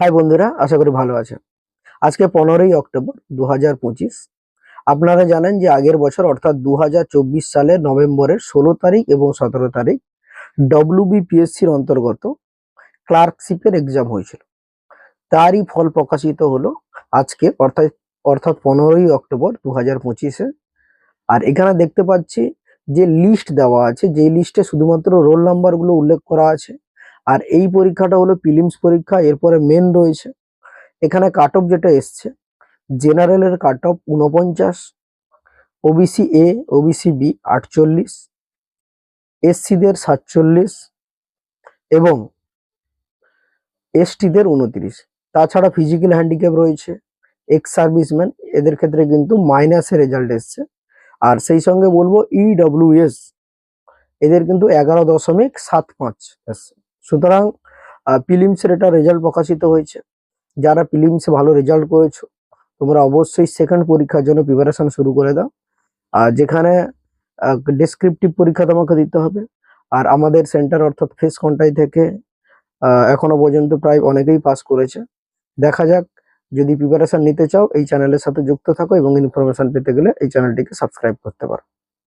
High বন্ধুরা, আশা করি ভালো আছেন আজকে পনেরোই অক্টোবর দু হাজার পঁচিশ। আপনারা জানেন যে আগের বছর, অর্থাৎ দু সালের নভেম্বরের ষোলো তারিখ এবং সতেরো তারিখ ডব্লিউবিপিএসসির অন্তর্গত ক্লার্কশিপের এক্সাম হয়েছিল। তারই ফল প্রকাশিত হলো আজকে, অর্থাৎ অর্থাৎ পনেরোই অক্টোবর দু হাজার পঁচিশে। আর এখানে দেখতে পাচ্ছি যে লিস্ট দেওয়া আছে যেই লিস্টে শুধুমাত্র রোল নাম্বারগুলো উল্লেখ করা আছে। আর এই পরীক্ষাটা হলো প্রিলিমস পরীক্ষা, এরপরে মেন রয়েছে। এখানে কাট অফ যেটা এসছে জেনারেলের কাট অফ উনপঞ্চাশ ওবিসি এ ওবিসি বি আটচল্লিশ এসসিদের সাতচল্লিশ এবং এসটিদের উনত্রিশ তাছাড়া ফিজিক্যাল হ্যান্ডিক্যাপ রয়েছে এক্স সার্ভিসম্যান এদের ক্ষেত্রে কিন্তু মাইনাসের রেজাল্ট এসছে। আর সেই সঙ্গে বলব E ইডব্লিউএস এদের কিন্তু এগারো দশমিক সাত পাঁচ এসছে। সুতরাং প্রিলিমসের এটা রেজাল্ট প্রকাশিত হয়েছে। যারা প্রিলিমসে ভালো রেজাল্ট করেছ, তোমরা অবশ্যই সেকেন্ড পরীক্ষার জন্য প্রিপারেশন শুরু করে দাও। আর যেখানে ডেসক্রিপটিভ পরীক্ষা তোমাকে দিতে হবে। আর আমাদের সেন্টার অর্থাৎ ফেস কন্টাই থেকে এখনও পর্যন্ত প্রায় অনেকেই পাস করেছে। দেখা যাক, যদি প্রিপারেশন নিতে চাও, এই চ্যানেলের সাথে যুক্ত থাকো এবং ইনফরমেশন পেতে গেলে এই চ্যানেলটিকে সাবস্ক্রাইব করতে পারো।